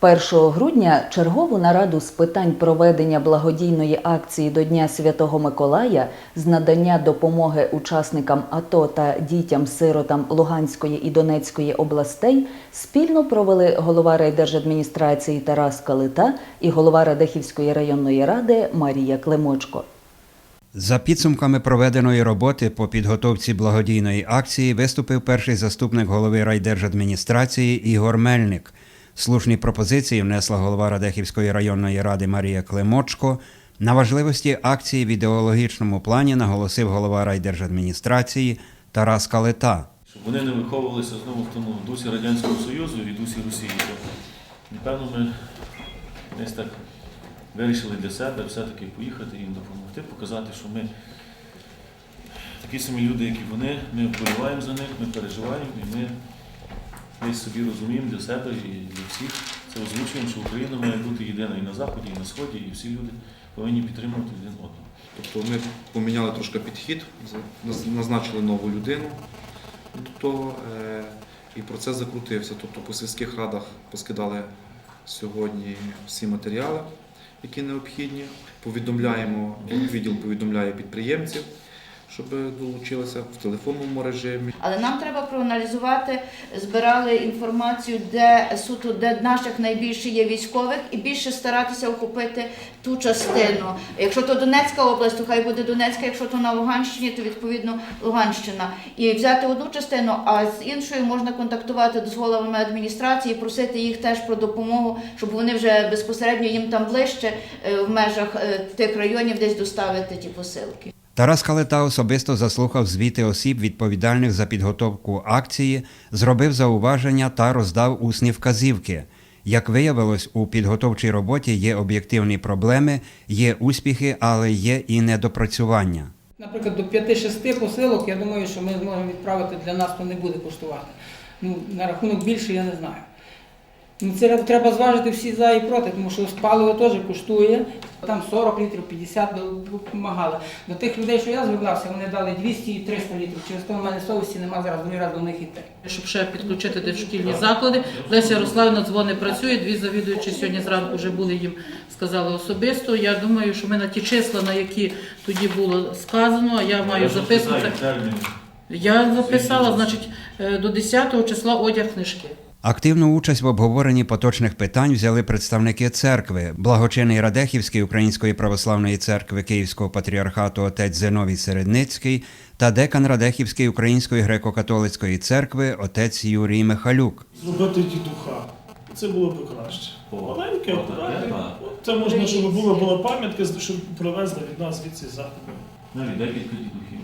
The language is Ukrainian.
1 грудня чергову нараду з питань проведення благодійної акції до Дня Святого Миколая з надання допомоги учасникам АТО та дітям-сиротам Луганської і Донецької областей спільно провели голова райдержадміністрації Тарас Калита і голова Радехівської районної ради Марія Климочко. За підсумками проведеної роботи по підготовці благодійної акції виступив перший заступник голови райдержадміністрації Ігор Мельник. Слушні пропозиції внесла голова Радехівської районної ради Марія Климочко. На важливості акції в ідеологічному плані наголосив голова райдержадміністрації Тарас Калита. щоб вони не виховувалися знову в тому дусі Радянського Союзу і дусі Росії. Напевно, ми десь так вирішили для себе все-таки поїхати їм допомогти, показати, що ми такі самі люди, як і вони, ми вболіваємо за них, ми переживаємо і ми десь собі розуміємо для себе і для всіх це озвучуємо, що Україна має бути єдина і на Заході, і на Сході, і всі люди повинні підтримувати один одного. Тобто ми поміняли трошки підхід, назначили нову людину до того, е, і процес закрутився. Тобто по сільських радах поскидали сьогодні всі матеріали, які необхідні. Повідомляємо, відділ повідомляє підприємців, щоб долучилися в телефонному режимі. Але нам треба проаналізувати, збирали інформацію, де суто де наших найбільше є військових, і більше старатися охопити ту частину. Якщо то Донецька область, то хай буде Донецька, якщо то на Луганщині, то відповідно Луганщина. І взяти одну частину, а з іншою можна контактувати з головами адміністрації, просити їх теж про допомогу, щоб вони вже безпосередньо їм там ближче е, в межах е, тих районів десь доставити ті посилки. Тарас Калита особисто заслухав звіти осіб, відповідальних за підготовку акції, зробив зауваження та роздав усні вказівки. Як виявилось, у підготовчій роботі є об'єктивні проблеми, є успіхи, але є і недопрацювання. Наприклад, до 5-6 посилок, я думаю, що ми зможемо відправити для нас, то не буде коштувати. Ну, на рахунок більше я не знаю. Ну, це треба зважити всі за і проти, тому що паливо теж коштує. Там 40 літрів, 50 допомагали. До тих людей, що я звертався, вони дали 200 і 300 літрів. Через то в мене совісті нема зараз другий раз до них іти. щоб ще підключити дошкільні заклади. Леся Ярославівна дзвони працює, дві завідуючі сьогодні зранку вже були їм сказали особисто. Я думаю, що ми на ті числа, на які тоді було сказано, а я маю записувати. Я записала, значить, е, до 10 числа одяг книжки. Активну участь в обговоренні поточних питань взяли представники церкви, благочинний Радехівський Української православної церкви Київського патріархату отець Зиновій Середницький та декан Радехівської Української греко-католицької церкви отець Юрій Михалюк. зробити дідуха. Це було б краще. Маленьке, акуратне. Це можна, щоб була була пам'ятка, щоб привезли від нас звідси заходи. Навіть декілька дідухів.